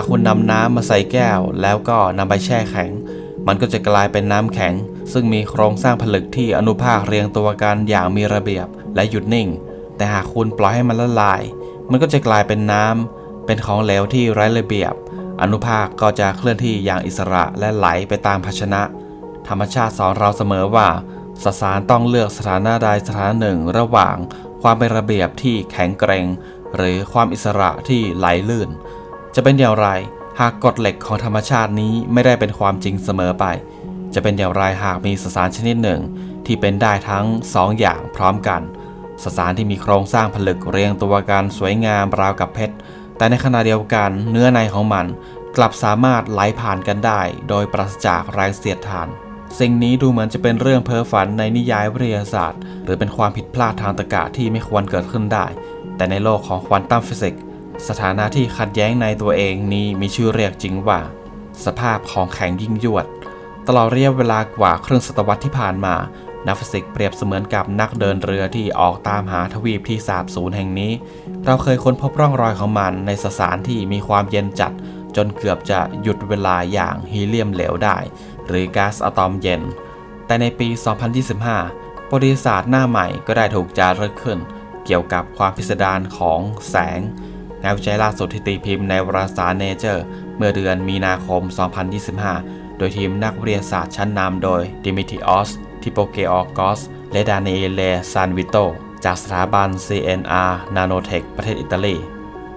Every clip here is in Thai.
ากคุณนำน้ำมาใส่แก้ว แล้วก็นำไปแช่แข็ง มันก็จะกลายเป็นน้ำแข็ง ซึ่งมีโครงสร้างผลึกที่อนุภาคเรียงตัวกันอย่างมีระเบียบและหยุดนิ่ง แต่หากคุณปล่อยให้มันละลาย มันก็จะกลายเป็นน้ำเป็นของเหลวที่ไร้ระเบียบ อนุภาคก็จะเคลื่อนที่อย่างอิสระและไหลไปตามภาชนะ ธรรมชาติสอนเราเสมอว่าสสารต้องเลือกสถานะใดสถานะหนึ่งระหว่าง ความเป็นระเบียบที่แข็งแกร่งหรือความอิสระที่ไหลลื่น จะเป็นอย่างไร หากกฎเหล็กของธรรมชาตินี้ไม่ได้เป็นความจริงเสมอไป จะเป็นอย่างไรหากมีสสารชนิดหนึ่ง ที่เป็นได้ทั้งสองอย่างพร้อมกัน สสารที่มีโครงสร้างผลึกเรียงตัวกันสวยงามราวกับเพชร แต่ในขณะเดียวกันเนื้อในของมัน กลับสามารถไหลผ่านกันได้ โดยปราศจากแรงเสียดทานสิ่งนี้ดูเหมือนจะเป็นเรื่องเพ้อฝันในนิยายวิทยาศาสตร์ หรือเป็นความผิดพลาดทางตรรกะที่ไม่ควรเกิดขึ้นได้ แต่ในโลกของควอนตัมฟิสิกส์ สถานะที่ขัดแย้งในตัวเองนี้มีชื่อเรียกจริงว่า สภาพของแข็งยิ่งยวด ตลอดระยะเวลากว่าครึ่งศตวรรษที่ผ่านมา นักฟิสิกส์เปรียบเสมือนกับนักเดินเรือที่ออกตามหาทวีปที่สาบสูญแห่งนี้ เราเคยค้นพบร่องรอยของมันในสสารที่มีความเย็นจัด จนเกือบจะหยุดเวลาอย่างฮีเลียมเหลวได้ หรือก๊าซอะตอมเย็น แต่ในปี 2025 ประวัติศาสตร์หน้าใหม่ก็ได้ถูกจารึกขึ้น เกี่ยวกับความพิสดารของแสง งานวิจัยล่าสุดที่ตีพิมพ์ในวารสาร Nature เมื่อเดือนมีนาคม 2025 โดยทีมนักวิทยาศาสตร์ชั้นนำโดยดิมิทิออส ทิโปเกออกัสและดานิเอเลซานวิโต จากสถาบัน CNR Nanotech ประเทศอิตาลี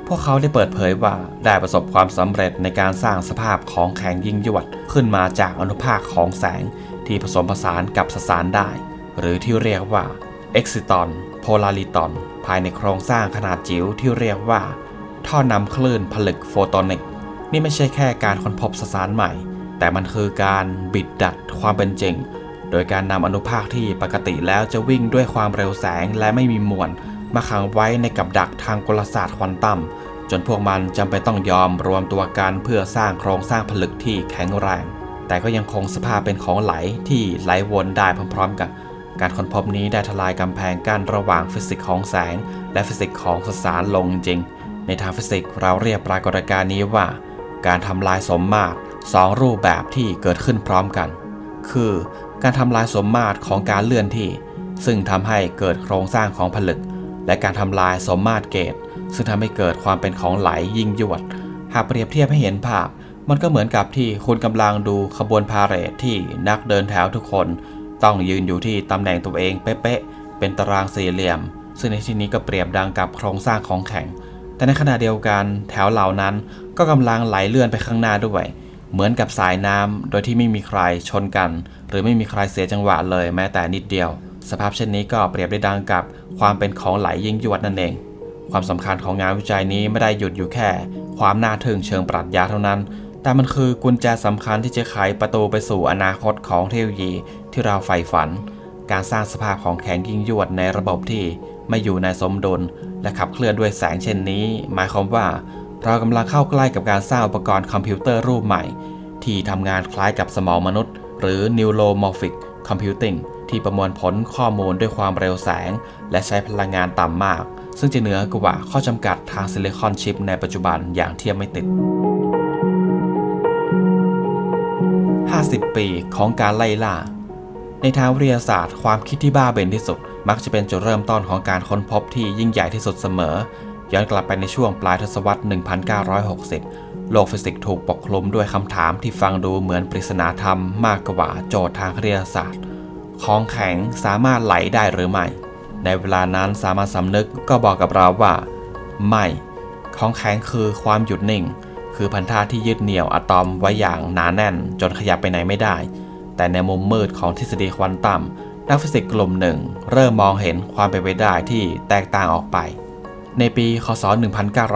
พวกเขาได้เปิดเผยว่าได้ประสบความสำเร็จในการสร้างสภาพของแข็งยิ่งยวด ขึ้นมาจากอนุภาคของแสง ที่ผสมผสานกับสสารได้ หรือที่เรียกว่าเอ็กซิตอนโพลาริตอนภายในโครงสร้างขนาดจิ๋วที่เรียกว่า ท่อนำคลื่นผลึกโฟโตนิก นี่ไม่ใช่แค่การค้นพบสสารใหม่ แต่มันคือการบิดดัดความเป็นจริง โดยการนำอนุภาคที่ปกติแล้วจะวิ่งด้วยความเร็วแสงและไม่มีมวลมาขังไว้ในกับดักทางกลศาสตร์ควอนตัมจนพวกมันจำเป็นต้องยอมรวมตัวกันเพื่อสร้างโครงสร้างผลึกที่แข็งแรง แต่ก็ยังคงสภาพเป็นของไหลที่ไหลวนได้พร้อมๆกัน การค้นพบนี้ได้ทลายกำแพงกั้นระหว่างฟิสิกส์ของแสง และฟิสิกส์ของสสารลงจริง ในทางฟิสิกส์เราเรียกปรากฏการณ์นี้ว่า การทำลายสมมาตรสองรูปแบบที่เกิดขึ้นพร้อมกัน คือการทำลายสมมาตรของการเลื่อนที่ ซึ่งทำให้เกิดโครงสร้างของผลึก และการทำลายสมมาตรเกต ซึ่งทำให้เกิดความเป็นของไหลยิ่งยวด หากเปรียบเทียบให้เห็นภาพ มันก็เหมือนกับที่คุณกำลังดูขบวนพาเหรดที่นักเดินแถวทุกคน ต้องยืนอยู่ที่ตำแหน่งตัวเองเป๊ะๆเป็นตารางสี่เหลี่ยม ซึ่งในที่นี้ก็เปรียบดังกับโครงสร้างของแข็ง แต่ในขณะเดียวกันแถวเหล่านั้นก็กำลังไหลเลื่อนไปข้างหน้าด้วย เหมือนกับสายน้ำโดยที่ไม่มีใครชนกัน หรือไม่มีใครเสียจังหวะเลยแม้แต่นิดเดียว สภาพเช่นนี้ก็เปรียบได้ดังกับความเป็นของไหลยิ่งยวดนั่นเอง ความสำคัญของงานวิจัยนี้ไม่ได้หยุดอยู่แค่ ความน่าทึ่งเชิงปรัชญาเท่านั้น แต่มันคือกุญแจสำคัญที่จะไขประตูไปสู่อนาคตของเทคโนโลยีที่เราใฝ่ฝัน การสร้างสภาพของแข็งยิ่งยวดในระบบที่ ไม่อยู่ในสมดุลและขับเคลื่อนด้วยแสงเช่นนี้ หมายความว่า เรากำลังเข้าใกล้กับการสร้างอุปกรณ์คอมพิวเตอร์รูปใหม่ ที่ทำงานคล้ายกับสมองมนุษย์ หรือ neuromorphic computing ที่ประมวลผลข้อมูลด้วยความเร็วแสง และใช้พลังงานต่ำมาก ซึ่งจะเหนือกว่าข้อจำกัดทางซิลิคอนชิปในปัจจุบันอย่างเทียบไม่ติด 50 ปีของการไล่ล่า ในทางวิทยาศาสตร์ ความคิดที่บ้าเบนที่สุด มักจะเป็นจุดเริ่มต้นของการค้นพบที่ยิ่งใหญ่ที่สุดเสมอ ย้อนกลับไปในช่วงปลายทศวรรษ 1960 โลกฟิสิกส์ถูกปกคลุมด้วยคำถามที่ฟังดูเหมือนปริศนาธรรมมากกว่าโจทย์ทางวิทยาศาสตร์ ของแข็งสามารถไหลได้หรือไม่ ในเวลานั้นสามัญสำนึกก็บอกกับเราว่า ไม่ ของแข็งคือความหยุดนิ่ง คือพันธะที่ยึดเหนี่ยวอะตอมไว้อย่างหนาแน่น จนขยับไปไหนไม่ได้ แต่ในมุมมืดของทฤษฎีควอนตัมนักฟิสิกส์กลุ่มหนึ่ง เริ่มมองเห็นความเป็นไปได้ที่แตกต่างออกไป ในปี คศ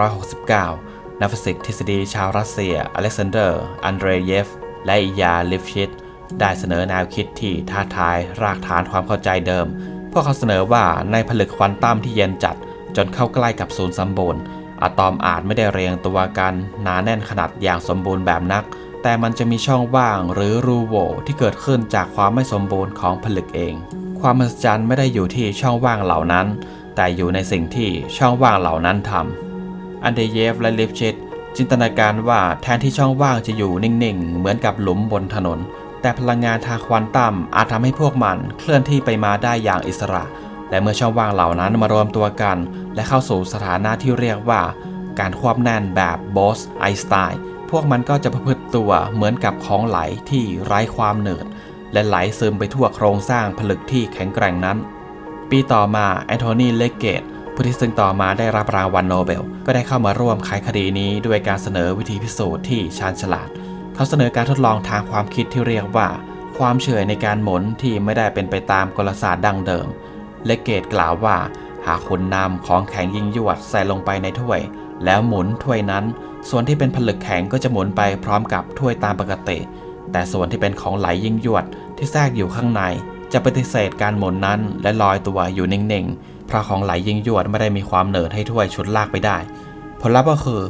1969 นักฟิสิกส์ทฤษฎีชาวรัสเซีย อเล็กซานเดอร์ อันเดรเยฟ และอียาลิฟชิต ได้เสนอแนวคิดที่ท้าทายรากฐานความเข้าใจเดิม พวกเขาเสนอว่าในผลึกควอนตัมที่เย็นจัด จนเข้าใกล้กับศูนย์สมบูรณ์อะตอมอาจไม่ได้เรียงตัวกันหนาแน่นขนาดอย่างสมบูรณ์แบบนัก แต่มันจะมีช่องว่างหรือรูโหว่ที่เกิดขึ้นจากความไม่สมบูรณ์ของผลึกเอง ความมหัศจรรย์ไม่ได้อยู่ที่ช่องว่างเหล่านั้น แต่อยู่ในสิ่งที่ช่องว่างเหล่านั้นทำอันเดเยฟและลิฟชิตจินตนาการว่าแทนที่ช่องว่างจะอยู่นิ่งๆ เหมือนกับหลุมบนถนน แต่พลังงานทางควอนตัมอาจทำให้พวกมันเคลื่อนที่ไปมาได้อย่างอิสระ และเมื่อช่องว่างเหล่านั้นมารวมตัวกัน และเข้าสู่สถานะที่เรียกว่า การควบแน่นแบบบอสไอน์สไตน์ พวกมันก็จะประพฤติตัวเหมือนกับของไหลที่ไร้ความเหนืดและไหลซึมไปทั่วโครงสร้างผลึกที่แข็งแกร่งนั้น ปีต่อมาแอนโทนีเลเกตผู้ที่ซึ่งต่อมาได้รับรางวัลโนเบล ก็ได้เข้ามาร่วมไขคดีนี้ด้วยการเสนอวิธีพิสูจน์ที่ชาญฉลาด เขาเสนอการทดลองทางความคิดที่เรียกว่า ความเฉยในการหมุนที่ไม่ได้เป็นไปตามกลศาสตร์ดั้งเดิม เลเกตกล่าวว่า หากคุณนำของแข็งยิงยวดใส่ลงไปในถ้วย แล้วหมุนถ้วยนั้น ส่วนที่เป็นผลึกแข็งก็จะหมุนไปพร้อมกับถ้วยตามปกติ แต่ส่วนที่เป็นของไหลยิงยวดที่แทรกอยู่ข้างใน จะปฏิเสธการหมุนนั้นและลอยตัวอยู่นิ่งๆ เพราะของไหลยิงยวดไม่ได้มีความเหนืดให้ถ้วยชุดลากไปได้ ผลลัพธ์ก็คือ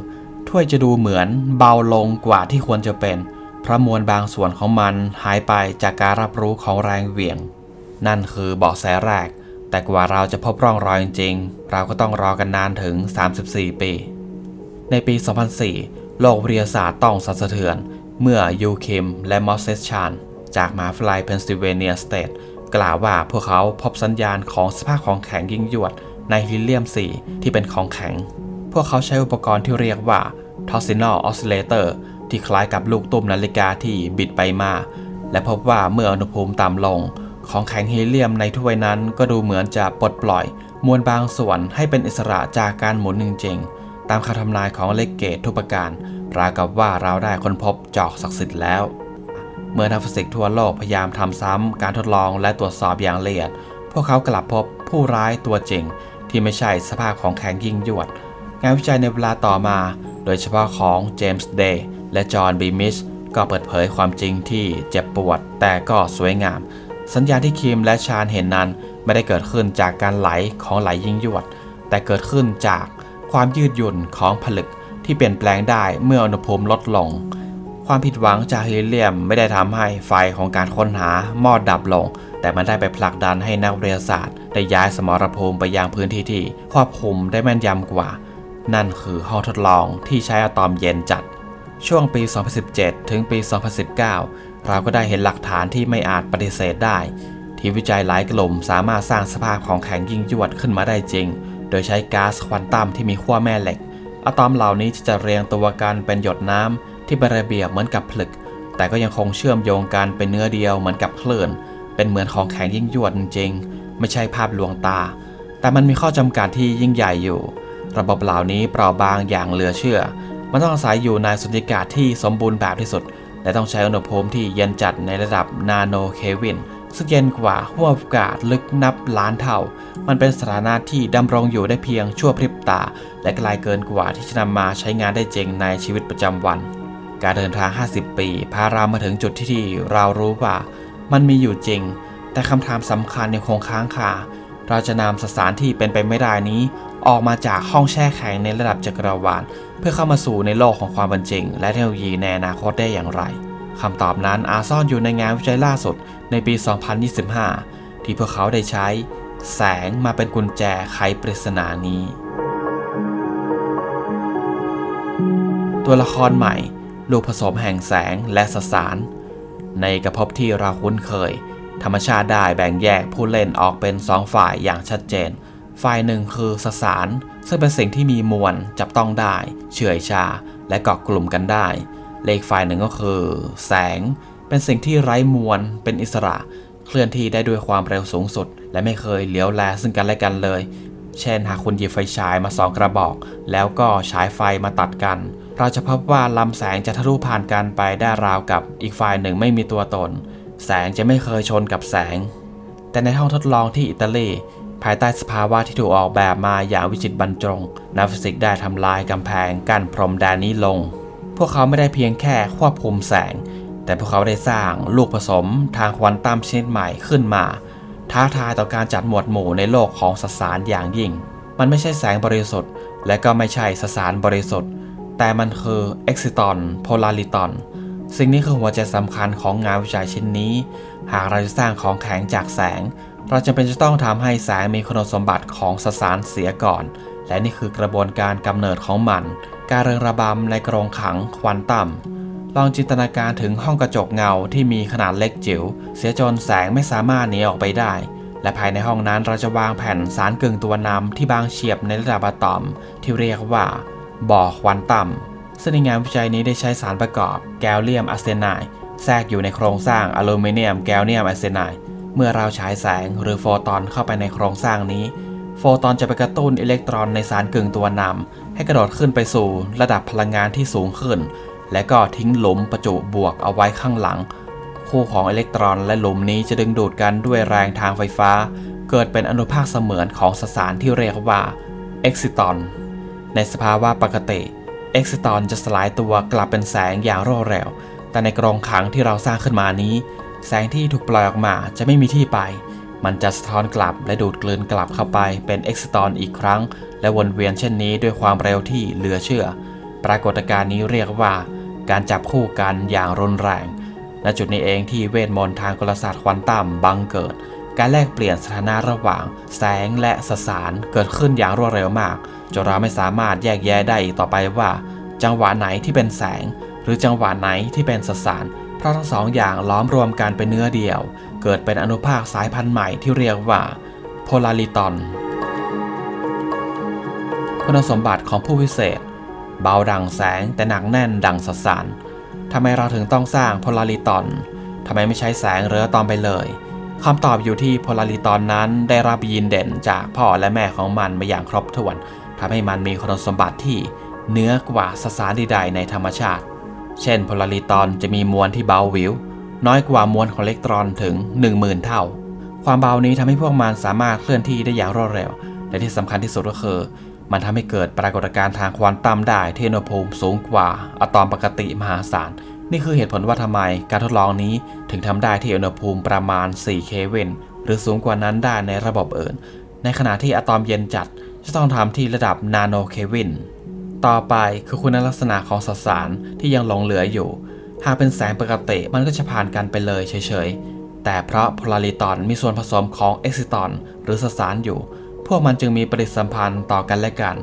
ถ้วยจะดูเหมือนเบาลงกว่าที่ควรจะเป็น เพราะมวลบางส่วนของมันหายไปจากการรับรู้ของแรงเหวี่ยง นั่นคือเบาะแสแรกแต่กว่าเราจะพบร่องรอยจริงๆ เราก็ต้องรอกันนานถึง 34 ปี ในปี 2004 โลกวิทยาศาสตร์ต้องสั่นสะเทือน เมื่อยูคิมและมอสเซสชานจากมหาวิทยาลัยเพนซิลเวเนียสเตทกล่าวว่าพวกเขาพบสัญญาณของสภาพของแข็งยิ่งยวดในฮีเลียม 4 ที่เป็นของแข็ง พวกเขาใช้อุปกรณ์ที่เรียกว่า torsional oscillator ที่คล้ายกับลูกตุ้มนาฬิกาที่บิดไปมา และพบว่าเมื่ออุณหภูมิต่ำลง ของแข็งฮีเลียมในถ้วยนั้นก็ดูเหมือนจะปลดปล่อย มวลบางส่วนให้เป็นอิสระจากการหมุนจริงๆ ตามคำทำนายของเลกเกตทุกประการราวกับว่าเราได้ค้นพบจอกศักดิ์สิทธิ์แล้ว เมื่อนักฟิสิกส์ทั่วโลกพยายามทำซ้ำการทดลองและตรวจสอบอย่างละเอียด พวกเขากลับพบผู้ร้ายตัวจริง ที่ไม่ใช่สภาพของแข็งยิ่งยวด งานวิจัยในเวลาต่อมา โดยเฉพาะของเจมส์เดย์และจอห์นบีมิชก็เปิดเผยความจริงที่เจ็บปวด แต่ก็สวยงาม สัญญาณที่คิมและชาญเห็นนั้น ไม่ได้เกิดขึ้นจากการไหลของไหลยิ่งยวด แต่เกิดขึ้นจาก ความยืดหยุ่นของผลึกที่เปลี่ยนแปลงได้เมื่ออุณหภูมิลดลง ความผิดหวังจากฮีเลียมไม่ได้ทำให้ไฟของการค้นหามอดดับลง แต่มันได้ไปผลักดันให้นักวิทยาศาสตร์ ได้ย้ายสมรภูมิไปยังพื้นที่ที่ควบคุมได้แม่นยำกว่า นั่นคือห้องทดลองที่ใช้อะตอมเย็นจัด ช่วงปี 2017 ถึงปี 2019 เราก็ได้เห็นหลักฐานที่ไม่อาจปฏิเสธได้ ที่วิจัยหลายกลุ่มสามารถสร้างสภาพของแข็งยิ่งยวดขึ้นมาได้จริง โดยใช้ก๊าซควอนตัมที่มีขั้วแม่เหล็ก อะตอมเหล่านี้จะเรียงตัวกันเป็นหยดน้ำที่เป็นระเบียบเหมือนกับผลึก แต่ก็ยังคงเชื่อมโยงกันเป็นเนื้อเดียวเหมือนกับคลื่น เป็นเหมือนของแข็งยิ่งยวดจริงๆ ไม่ใช่ภาพลวงตา แต่มันมีข้อจำกัดที่ยิ่งใหญ่อยู่ ระบบเหล่านี้เปราะบางอย่างเหลือเชื่อ มันต้องอาศัยอยู่ในสุญญากาศที่สมบูรณ์แบบที่สุด และต้องใช้อุณหภูมิที่เย็นจัดในระดับนาโนเคลวิน ซึ่งเย็นกว่าห้วงอากาศลึกนับล้านเท่า มันเป็นสถานะที่ดำรงอยู่ได้เพียงชั่วพริบตา และไกลเกินกว่าที่จะนำมาใช้งานได้จริงในชีวิตประจำวัน การเดินทาง 50 ปี พาเรามาถึงจุดที่เรารู้ว่า มันมีอยู่จริง แต่คำถามสำคัญยังคงค้างคาเราจะนำสสารที่เป็นไปไม่ได้นี้ ออกมาจากห้องแช่แข็งในระดับจักรวาลเพื่อเข้ามาสู่ในโลกของความเป็นจริง และเทคโนโลยีในอนาคตได้อย่างไร คำตอบนั้นอาซ่อนอยู่ในงานวิจัยล่าสุดในปี 2025 ที่พวกเขาได้ใช้ แสงมาเป็นกุญแจไขปริศนานี้ ตัวละครใหม่ ลูกผสมแห่งแสงและสสาร ในกระพบที่เราคุ้นเคย ธรรมชาติได้แบ่งแยกผู้เล่นออกเป็นสองฝ่ายอย่างชัดเจน ฝ่ายหนึ่งคือสสาร ซึ่งเป็นสิ่งที่มีมวลจับต้องได้ เฉื่อยชาและเกาะกลุ่มกันได้ เลขฝ่ายหนึ่งก็คือ แสง เป็นสิ่งที่ไร้มวล เป็นอิสระ เคลื่อนที่ได้ด้วยความเร็วสูงสุด และไม่เคยเหลียวแลซึ่งกันและกันเลย เช่นหากคุณหยิบไฟฉายมาสองกระบอก แล้วก็ฉายไฟมาตัดกัน เราจะพบว่าลำแสงจะทะลุผ่านกันไปได้ราวกับอีกฝ่ายหนึ่งไม่มีตัวตน แสงจะไม่เคยชนกับแสง แต่ในห้องทดลองที่อิตาลีภายใต้สภาวะที่ถูกออกแบบมาอย่างวิจิตรบรรจงนักฟิสิกส์ได้ทำลายกำแพงกั้นพรมแดนนี้ลง พวกเขาไม่ได้เพียงแค่ควบคุมแสง แต่พวกเขาได้สร้างลูกผสมทางควอนตัมชนิดใหม่ขึ้นมา ท้าทายต่อการจัดหมวดหมู่ในโลกของสสารอย่างยิ่ง มันไม่ใช่แสงบริสุทธิ์ และก็ไม่ใช่สสารบริสุทธิ์ แต่มันคือเอ็กซิตอนโพลาริตอนสิ่งนี้คือหัวใจสำคัญของงานวิจัยชิ้นนี้ หากเราจะสร้างของแข็งจากแสง เราจำเป็นจะต้องทำให้แสงมีคุณสมบัติของสสารเสียก่อน และนี่คือกระบวนการกำเนิดของมัน การเริงระบำในกรงขังควันต่ำ ลองจินตนาการถึงห้องกระจกเงาที่มีขนาดเล็กจิ๋ว เสียจนแสงไม่สามารถหนีออกไปได้ และภายในห้องนั้นเราจะวางแผ่นสารกึ่งตัวนำที่บางเฉียบในระดับอะตอม ที่เรียกว่า บ่อควันต่ำ ซึ่งในงานวิจัยนี้ได้ใช้สารประกอบแกลเลียมอะเซไนด์แทรกอยู่ในโครงสร้างอลูมิเนียมแกลเนียมอะเซไนด์เมื่อเราฉายแสงหรือโฟตอนเข้าไปในโครงสร้างนี้ โฟตอนจะไปกระตุ้นอิเล็กตรอนในสารกึ่งตัวนำให้กระโดดขึ้นไปสู่ระดับพลังงานที่สูงขึ้น และก็ทิ้งหลุมประจุบวกเอาไว้ข้างหลัง คู่ของอิเล็กตรอนและหลุมนี้จะดึงดูดกันด้วยแรงทางไฟฟ้า เกิดเป็นอนุภาคเสมือนของสสารที่เรียกว่าเอ็กซิตอนในสภาวะปกติเอ็กซิตอนจะสลายตัวกลับเป็นแสงอย่างรวดเร็ว แต่ในกรงขังที่เราสร้างขึ้นมานี้ แสงที่ถูกปล่อยออกมาจะไม่มีที่ไป มันจะสะท้อนกลับและดูดกลืนกลับเข้าไปเป็นเอ็กซิตอนอีกครั้ง และวนเวียนเช่นนี้ด้วยความเร็วที่เหลือเชื่อ ปรากฏการณ์นี้เรียกว่า การจับคู่กันอย่างรุนแรงและจุดนี้เองที่เวทมนต์ทางกลศาสตร์ควอนตัมบังเกิด การแลกเปลี่ยนสถานะระหว่าง แสงและสสารเกิดขึ้นอย่างรวดเร็วมากจนเราไม่สามารถแยกแยะได้อีกต่อไปว่า จังหวะไหนที่เป็นแสง หรือจังหวะไหนที่เป็นสสาร เพราะทั้งสองอย่างล้อมรวมกันเป็นเนื้อเดียว เกิดเป็นอนุภาคสายพันธุ์ใหม่ที่เรียกว่าโพลาริตอน คุณสมบัติของผู้พิเศษ เบาดังแสงแต่หนักแน่นดังสสารทำไมเราถึงต้องสร้างโพลาริตอนทำไมไม่ใช้แสงหรือตอมไปเลยคำตอบอยู่ที่โพลาริตอนนั้นได้รับยีนเด่นจากพ่อและแม่ของมันมาอย่างครบถ้วนทำให้มันมีคุณสมบัติที่เหนือกว่าสสารใดๆในธรรมชาติ เช่นโพลาริตอนจะมีมวลที่เบาวิว น้อยกว่ามวลของอิเล็กตรอนถึง 10,000 เท่า ความเบานี้ทำให้พวกมันสามารถเคลื่อนที่ได้อย่างรวดเร็ว และที่สำคัญที่สุดก็คือ มันทำให้เกิดปรากฏการณ์ทางควอนตัมได้ที่อุณหภูมิสูงกว่าอะตอมปกติมหาศาล นี่คือเหตุผลว่าทำไมการทดลองนี้ถึงทำได้ที่อุณหภูมิประมาณ 4 เคลวินหรือสูงกว่านั้นได้ในระบบอื่น ในขณะที่อะตอมเย็นจัดจะต้องทำที่ระดับนาโนเคลวินต่อไปคือคุณลักษณะของสสารที่ยังหลงเหลืออยู่ หากเป็นแสงปกติมันก็จะผ่านกันไปเลยเฉยๆ แต่เพราะโพลาริตอนมีส่วนผสมของเอ็กซิตอนหรือสสารอยู่ พวกมันจึงมีปฏิสัมพันธ์ต่อกันและกัน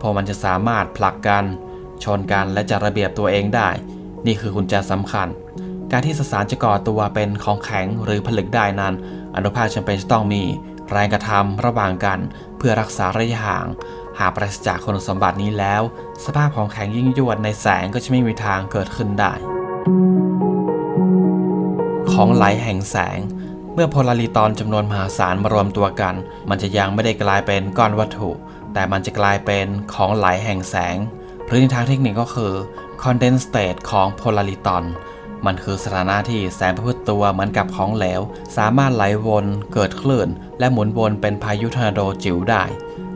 พวกมันจะสามารถผลักกัน ชนกันและจัดระเบียบตัวเองได้ นี่คือกุญแจสำคัญ การที่สสารจะก่อตัวเป็นของแข็งหรือผลึกได้นั้น อนุภาคจำเป็นจะต้องมีแรงกระทำระหว่างกัน เพื่อรักษาระยะห่าง หากปราศจากคุณสมบัตินี้แล้ว สภาพของแข็งยิ่งยวดในแสงก็จะไม่มีทางเกิดขึ้นได้ ของไหลแห่งแสง เมื่อโพลาริตอนจำนวนมหาศาลมารวมตัวกัน มันจะยังไม่ได้กลายเป็นก้อนวัตถุ แต่มันจะกลายเป็นของไหลแห่งแสง หรือในทางเทคนิคก็คือ condensed state ของโพลาริตอนมันคือสถานะที่แสงประพฤติตัวเหมือนกับของเหลว สามารถไหลวนเกิดคลื่น และหมุนวนเป็นพายุทอร์นาโดจิ๋วได้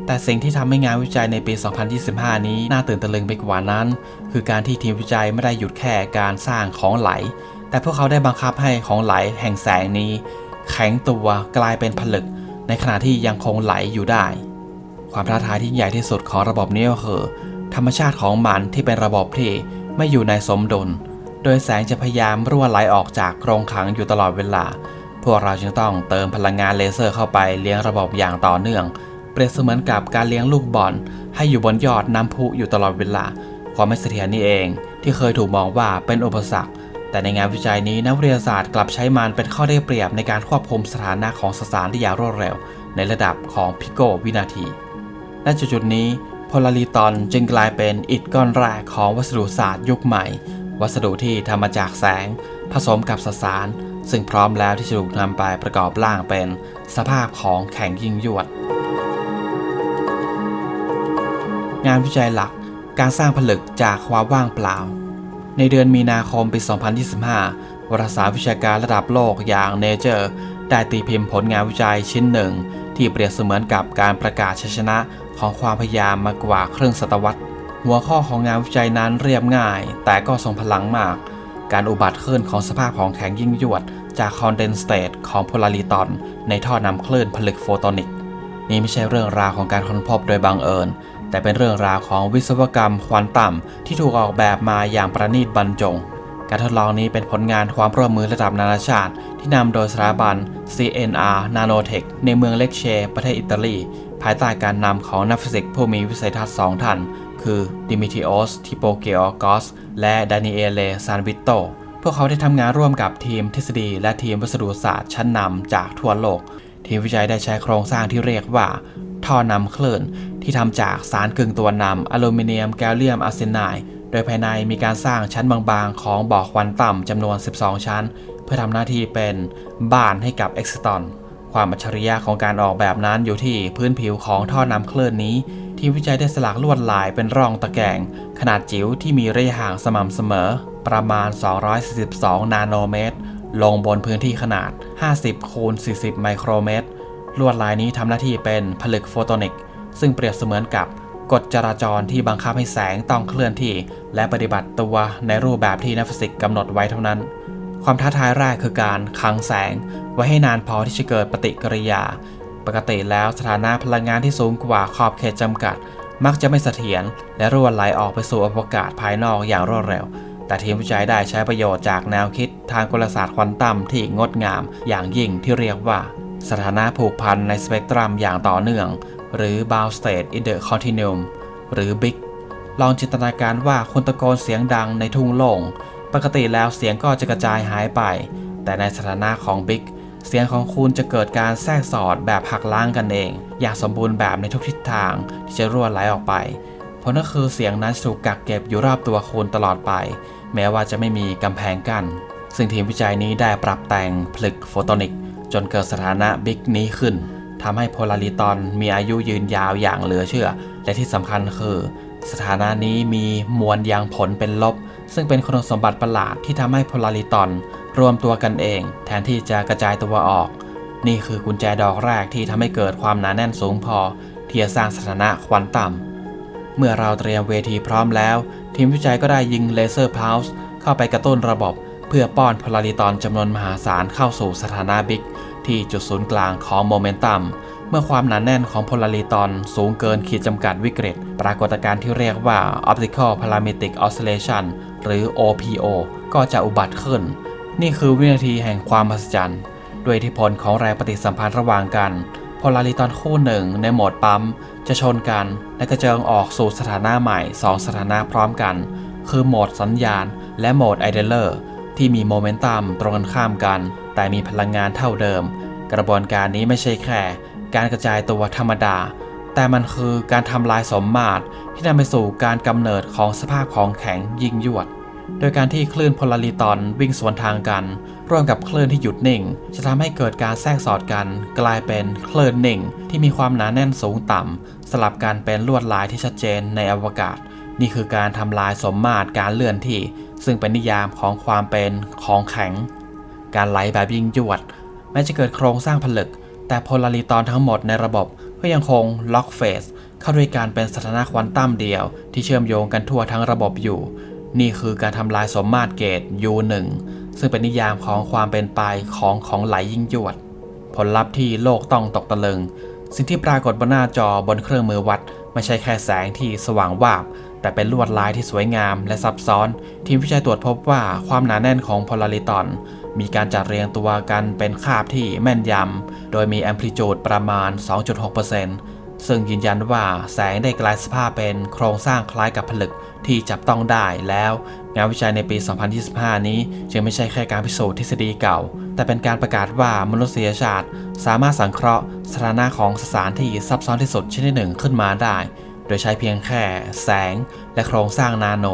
แต่สิ่งที่ทำให้งานวิจัยในปี 2025 นี้น่าตื่นตะลึงไปกว่านั้น คือการที่ทีมวิจัยไม่ได้หยุดแค่การสร้างของไหล แต่พวกเขาได้บังคับให้ของไหลแห่งแสงนี้ แข็งตัวกลายเป็นผลึก ในขณะที่ยังคงไหลอยู่ได้ ความท้าทายที่ใหญ่ที่สุดของระบบนี้ก็คือ ธรรมชาติของมันที่เป็นระบบที่ไม่อยู่ในสมดุล โดยแสงจะพยายามรั่วไหลออกจากโครงขังอยู่ตลอดเวลา พวกเราจึงต้องเติมพลังงานเลเซอร์เข้าไปเลี้ยงระบบอย่างต่อเนื่อง เปรียบเสมือนกับการเลี้ยงลูกบอลให้อยู่บนยอดน้ำพุอยู่ตลอดเวลา ความไม่เสถียรนี่เอง ที่เคยถูกมองว่าเป็นอุปสรรค แต่ในงานวิจัยนี้นักวิทยาศาสตร์กลับใช้มันเป็นข้อได้เปรียบในการควบคุมสถานะของสสารได้อย่างรวดเร็ว ในระดับของพิโกวินาทีณจุดนี้โพลาริตอนจึงกลายเป็นอิฐก้อนแรกของวัสดุศาสตร์ยุคใหม่ วัสดุที่ทำมาจากแสง ผสมกับสสาร ซึ่งพร้อมแล้วที่จะถูกนำไปประกอบร่างเป็นสภาพของแข็งยิ่งยวด งานวิจัยหลักการสร้างผลึกจากความว่างเปล่า ในเดือนมีนาคมปี 2025 วารสารวิชาการระดับโลกอย่าง Nature ได้ตีพิมพ์ผลงานวิจัยชิ้นหนึ่ง ที่เปรียบเสมือนกับการประกาศชัยชนะของความพยายามมากว่าครึ่งศตวรรษ หัวข้อของงานวิจัยนั้นเรียบง่าย แต่ก็ทรงพลังมาก การอุบัติขึ้นของสภาพของแข็งยิ่งยวด จากคอนเดนสเตตของโพลาริตอน ในท่อนำคลื่นผลึกโฟโตนิก นี่ไม่ใช่เรื่องราวของการค้นพบโดยบังเอิญ แต่เป็นเรื่องราวของวิศวกรรมควอนตัมที่ถูกออกแบบมาอย่างประณีตบรรจง การทดลองนี้เป็นผลงานความร่วมมือระดับนานาชาติ ที่นำโดยสถาบัน CNR Nanotech ในเมืองเล็กเช ประเทศอิตาลี ภายใต้การนำของนักฟิสิกส์ผู้มีวิสัยทัศน์สองท่าน คือดิมิทิโอสทิโปเกออกอสและดานิเอเลซานวิโตพวกเขาได้ทำงานร่วมกับทีมทฤษฎี และทีมวัสดุศาสตร์ชั้นนำจากทั่วโลก ทีมวิจัยได้ใช้โครงสร้างที่เรียกว่า ท่อนำเคลื่อนที่ทำจากสารกึ่งตัวนำอลูมิเนียมแกลเลียมอาร์เซไนด์โดยภายในมีการสร้างชั้นบางๆ ของบ่อควันต่ำจำนวน 12 ชั้น เพื่อทำหน้าที่เป็นบ้านให้กับเอ็กซิตอนความอัจฉริยะของการออกแบบนั้นอยู่ที่พื้นผิวของท่อนำเคลื่อนนี้ ทีมวิจัยได้สลักลวดลายเป็นร่องตะแกรงขนาดจิ๋วที่มีระยะห่างสม่ำเสมอ ประมาณ 242 นาโนเมตร ลงบนพื้นที่ขนาด 50คูณ40 ไมโครเมตร ลวดลายนี้ทำหน้าที่เป็นผลึกโฟโตนิก ซึ่งเปรียบเสมือนกับกฎจราจรที่บังคับให้แสงต้องเคลื่อนที่ และปฏิบัติตัวในรูปแบบที่นักฟิสิกส์กำหนดไว้เท่านั้น ความท้าทายแรกคือการขังแสง ไว้ให้นานพอที่จะเกิดปฏิกิริยา ปกติแล้วสถานะพลังงานที่สูงกว่าขอบเขตจำกัด มักจะไม่เสถียรและรั่วไหลออกไปสู่อวกาศภายนอกอย่างรวดเร็ว แต่ทีมวิจัยได้ใช้ประโยชน์จากแนวคิดทางกลศาสตร์ควอนตัมที่งดงาม อย่างยิ่งที่เรียกว่า สถานะผูกพันในสเปกตรัมอย่างต่อเนื่อง หรือ bound state in the continuum หรือ BIG ลองจินตนาการว่าคุณตะโกนเสียงดังในทุ่งโล่ง ปกติแล้วเสียงก็จะกระจายหายไป แต่ในสถานะของ BIG เสียงของคุณจะเกิดการแทรกสอดแบบหักล้างกันเอง อย่างสมบูรณ์แบบในทุกทิศทางที่จะรั่วไหลออกไปผลก็คือเสียงนั้นถูกกักเก็บอยู่รอบตัวคุณตลอดไป แม้ว่าจะไม่มีกำแพงกั้นซึ่งทีมวิจัยนี้ได้ปรับแต่งผลึกโฟโตนิก จนเกิดสถานะบิ๊กนี้ขึ้นทำให้โพลาริตอนมีอายุยืนยาวอย่างเหลือเชื่อ และที่สำคัญคือ สถานะนี้มีมวลยางผลเป็นลบ ซึ่งเป็นคุณสมบัติประหลาดที่ทำให้โพลาริตอนรวมตัวกันเอง แทนที่จะกระจายตัวออก นี่คือกุญแจดอกแรกที่ทำให้เกิดความหนาแน่นสูงพอ ที่จะสร้างสถานะควอนตัมเมื่อเราเตรียมเวทีพร้อมแล้ว ทีมวิจัยก็ได้ยิงเลเซอร์พาวส์เข้าไปกระตุ้นระบบ เพื่อป้อนโพลาริตอนจำนวนมหาศาลเข้าสู่สถานะบิ๊ก ที่จุดศูนย์กลางของโมเมนตัมเมื่อความหนาแน่นของโพลาริตอนสูงเกินขีดจำกัดวิกฤต ปรากฏการณ์ที่เรียกว่า Optical Parametric Oscillation หรือ OPO ก็จะอุบัติขึ้น นี่คือวินาทีแห่งความมหัศจรรย์ ด้วยอิทธิพลของแรงปฏิสัมพันธ์ระหว่างกัน โพลาริตอนคู่หนึ่งในโหมดปั๊ม จะชนกันและกระเจิงออกสู่สถานะใหม่ 2 สถานะพร้อมกัน คือโหมดสัญญาณ และโหมดไอเดลเลอร์ที่มีโมเมนตัมตรงกันข้ามกัน แต่มีพลังงานเท่าเดิม กระบวนการนี้ไม่ใช่แค่ การกระจายตัวธรรมดา แต่มันคือการทำลายสมมาตรที่นำไปสู่การกำเนิดของสภาพของแข็งยิ่งยวด โดยการที่คลื่นโพลาริตอนวิ่งสวนทางกัน ร่วมกับคลื่นที่หยุดนิ่ง จะทำให้เกิดการแทรกสอดกัน กลายเป็นคลื่นนิ่ง ที่มีความหนาแน่นสูงต่ำสลับกันเป็นลวดลายที่ชัดเจนในอวกาศ นี่คือการทำลายสมมาตรการเลื่อนที่ ซึ่งเป็นนิยามของความเป็นของแข็ง การไหลแบบยิ่งยวด แม้จะเกิดโครงสร้างผลึก แต่โพลาริตอนทั้งหมดในระบบก็ยังคงล็อกเฟสเข้าด้วยการเป็นสถานะควอนตัมเดียว ที่เชื่อมโยงกันทั่วทั้งระบบอยู่ นี่คือการทำลายสมมาตรเกต U1 ซึ่งเป็นนิยามของความเป็นไปของของไหลยิ่งยวด ผลลัพธ์ที่โลกต้องตกตะลึง สิ่งที่ปรากฏบนหน้าจอบนเครื่องมือวัด ไม่ใช่แค่แสงที่สว่างวาบ แต่เป็นลวดลายที่สวยงามและซับซ้อน ทีมวิจัยตรวจพบว่าความหนาแน่นของพลาริตอน มีการจัดเรียงตัวกันเป็นคาบที่แม่นยำ โดยมีแอมพลิจูดประมาณ 2.6%ซึ่งยืนยันว่าแสงได้กลายสภาพเป็นโครงสร้างคล้ายกับผลึกที่จับต้องได้แล้ว งานวิจัยในปี 2025 นี้ จึงไม่ใช่แค่การพิสูจน์ทฤษฎีเก่า แต่เป็นการประกาศว่ามนุษยชาติ สามารถสังเคราะห์สถานะของสสารที่ซับซ้อนที่สุดชนิดหนึ่งขึ้นมาได้ โดยใช้เพียงแค่แสงและโครงสร้างนาโน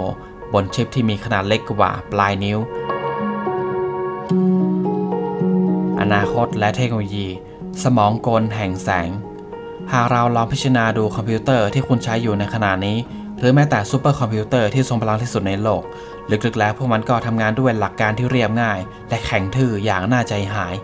บนชิปที่มีขนาดเล็กกว่าปลายนิ้ว อนาคตและเทคโนโลยี สมองกลแห่งแสง หากเราลองพิจารณาดูคอมพิวเตอร์ที่คุณใช้อยู่ในขณะนี้ หรือแม้แต่ซูเปอร์คอมพิวเตอร์ที่ทรงพลังที่สุดในโลก ลึกๆแล้วพวกมันก็ทำงานด้วยหลักการที่เรียบง่าย และแข็งทื่ออย่างน่าใจหาย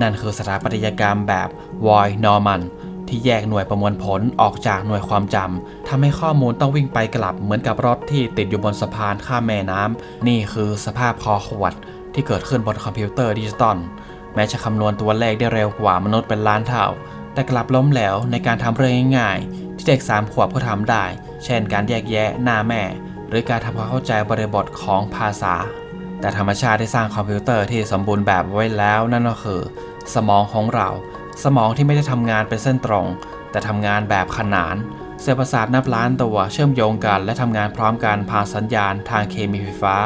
นั่นคือสถาปัตยกรรมแบบวอยนอร์มัน ที่แยกหน่วยประมวลผลออกจากหน่วยความจำทำให้ข้อมูลต้องวิ่งไปกลับเหมือนกับรถที่ติดอยู่บนสะพานข้ามแม่น้ำนี่คือสภาพคอขวดที่เกิดขึ้นบนคอมพิวเตอร์ดิจิตอลแม้จะคำนวณตัวเลขได้เร็วกว่ามนุษย์เป็นล้านเท่า แต่กลับล้มเหลวในการทำเรื่องง่ายๆ ที่เด็กสามขวบก็ทำได้ เช่นการแยกแยะหน้าแม่ หรือการทำความเข้าใจบริบทของภาษา แต่ธรรมชาติได้สร้างคอมพิวเตอร์ที่สมบูรณ์แบบไว้แล้วนั่นก็คือ สมองของเรา สมองที่ไม่ได้ทำงานเป็นเส้นตรง แต่ทำงานแบบขนาน เซลล์ประสาทนับล้านตัวเชื่อมโยงกัน และทำงานพร้อมกันผ่านสัญญาณทางเคมีไฟฟ้า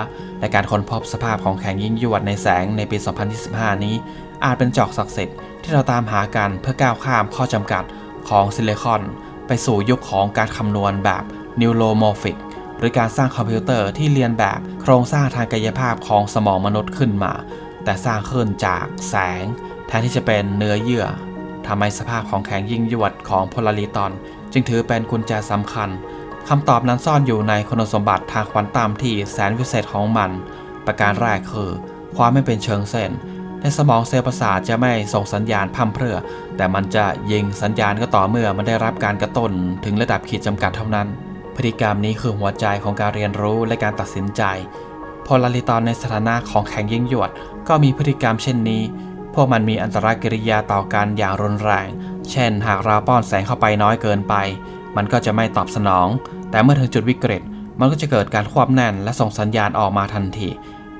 และการค้นพบสภาพของแข็งยิ่งยวดในแสงในปี 2025 นี้ อาจเป็นจอกศักดิ์สิทธิ์ที่เราตามหากันเพื่อก้าวข้ามข้อจำกัดของซิลิคอน ไปสู่ยุคของการคำนวณแบบ Neuromorphic หรือการสร้างคอมพิวเตอร์ที่เรียนแบบโครงสร้างทางกายภาพของสมองมนุษย์ขึ้นมา แต่สร้างขึ้นจากแสง แทนที่จะเป็นเนื้อเยื่อทำให้สภาพของแข็งยิ่งยวดของโพลาริตอน จึงถือเป็นกุญแจสำคัญคำตอบนั้นซ่อนอยู่ในคุณสมบัติทางควอนตัมที่แสนวิเศษของมัน ประการแรกคือ ความไม่เป็นเชิงเส้น ในสมองเซลล์ประสาทจะไม่ส่งสัญญาณพร่ำเพรื่อ แต่มันจะยิงสัญญาณก็ต่อเมื่อมันได้รับการกระตุ้นถึงระดับขีดจำกัดเท่านั้น พฤติกรรมนี้คือหัวใจของการเรียนรู้และการตัดสินใจโพลาริตอนในสถานะของแข็งยิ่งยวดก็มีพฤติกรรมเช่นนี้ พวกมันมีอันตรายกิริยาต่อกันอย่างรุนแรง เช่น หากเราป้อนแสงเข้าไปน้อยเกินไป มันก็จะไม่ตอบสนอง แต่เมื่อถึงจุดวิกฤต มันก็จะเกิดการควบแน่นและส่งสัญญาณออกมาทันที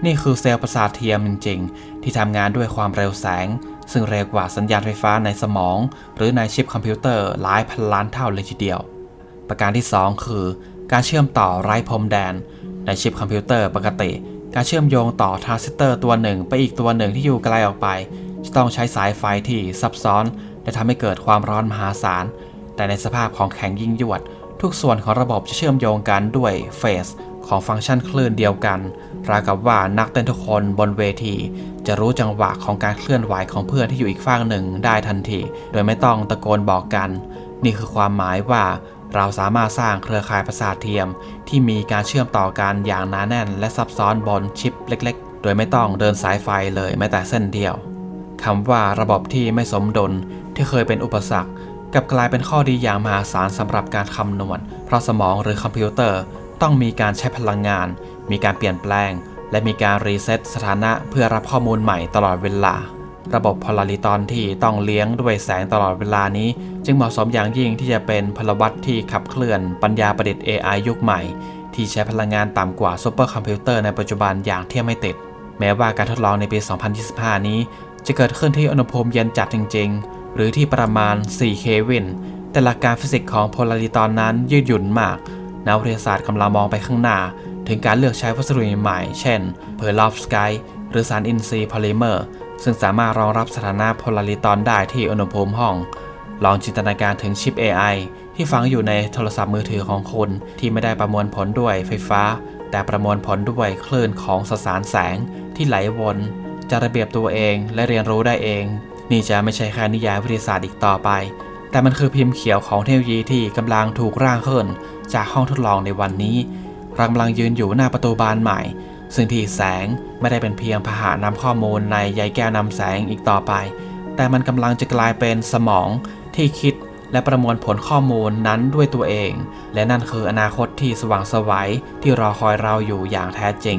นี่คือเซลล์ประสาทเทียมจริง ๆ ที่ทำงานด้วยความเร็วแสง ซึ่งเร็วกว่าสัญญาณไฟฟ้าในสมอง หรือในชิปคอมพิวเตอร์หลายพันล้านเท่าเลยทีเดียว ประการที่ 2 คือ การเชื่อมต่อไร้พรมแดน ในชิปคอมพิวเตอร์ปกติ การเชื่อมโยงต่อทรานซิสเตอร์ตัวหนึ่งไปอีกตัวหนึ่งที่อยู่ไกลออกไป จะต้องใช้สายไฟที่ซับซ้อน และทำให้เกิดความร้อนมหาศาล แต่ในสภาพของแข็งยิ่งยวด ทุกส่วนของระบบจะเชื่อมโยงกันด้วยเฟสของฟังก์ชันคลื่นเดียวกัน ราวกับว่านักเต้นทุกคนบนเวที จะรู้จังหวะของการเคลื่อนไหวของเพื่อนที่อยู่อีกฝั่งหนึ่งได้ทันที โดยไม่ต้องตะโกนบอกกัน นี่คือความหมายว่า เราสามารถสร้างเครือข่ายประสาทเทียม ที่มีการเชื่อมต่อกันอย่างหนาแน่น และซับซ้อนบนชิปเล็ก ๆ โดยไม่ต้องเดินสายไฟเลยแม้แต่เส้นเดียวคำว่าระบบที่ไม่สมดุลที่เคยเป็นอุปสรรคกับกลายเป็นข้อดีอย่างมหาศาลสำหรับการคำนวณ เพราะสมองหรือคอมพิวเตอร์ ต้องมีการใช้พลังงาน มีการเปลี่ยนแปลง และมีการรีเซ็ตสถานะเพื่อรับข้อมูลใหม่ตลอดเวลา ระบบพลาริตอนที่ต้องเลี้ยงด้วยแสงตลอดเวลานี้ จึงเหมาะสมอย่างยิ่งที่จะเป็นพลวัตที่ขับเคลื่อนปัญญาประดิษฐ์ AI ยุคใหม่ ที่ใช้พลังงานต่ำกว่าซูเปอร์คอมพิวเตอร์ในปัจจุบันอย่างเทียบไม่ติด แม้ว่าการทดลองในปี 2025 นี้ จะเกิดขึ้นที่อุณหภูมิเย็นจัดจริง ๆ หรือที่ประมาณ 4 เควิน แต่หลักการฟิสิกส์ของโพลาริตอนนั้นยืดหยุ่นมาก นักวิทยาศาสตร์กำลังมองไปข้างหน้า ถึงการเลือกใช้วัสดุใหม่ เช่นเพอร์ลอฟสกายหรือสารอินทรีย์พอลิเมอร์ ซึ่งสามารถรองรับสถานะโพลาริตอนได้ที่อุณหภูมิห้อง ลองจินตนาการถึงชิป AI ที่ฝังอยู่ในโทรศัพท์มือถือของคุณที่ไม่ได้ประมวลผลด้วยไฟฟ้า แต่ประมวลผลด้วยคลื่นของสสารแสงที่ไหลวน จะระเบียบตัวเองและเรียนรู้ได้เอง นี่จะไม่ใช่แค่นิยายวิทยาศาสตร์อีกต่อไป แต่มันคือพิมพ์เขียวของเทคโนโลยีที่กำลังถูกร่างขึ้น จากห้องทดลองในวันนี้เรากำลังยืนอยู่หน้าประตูบานใหม่ ซึ่งที่แสงไม่ได้เป็นเพียงพาหะนำข้อมูลในใยแก้วนำแสงอีกต่อไป แต่มันกำลังจะกลายเป็นสมองที่คิดและประมวลผลข้อมูลนั้นด้วยตัวเอง และนั่นคืออนาคตที่สว่างไสวัยที่รอคอยเราอยู่อย่างแท้จริง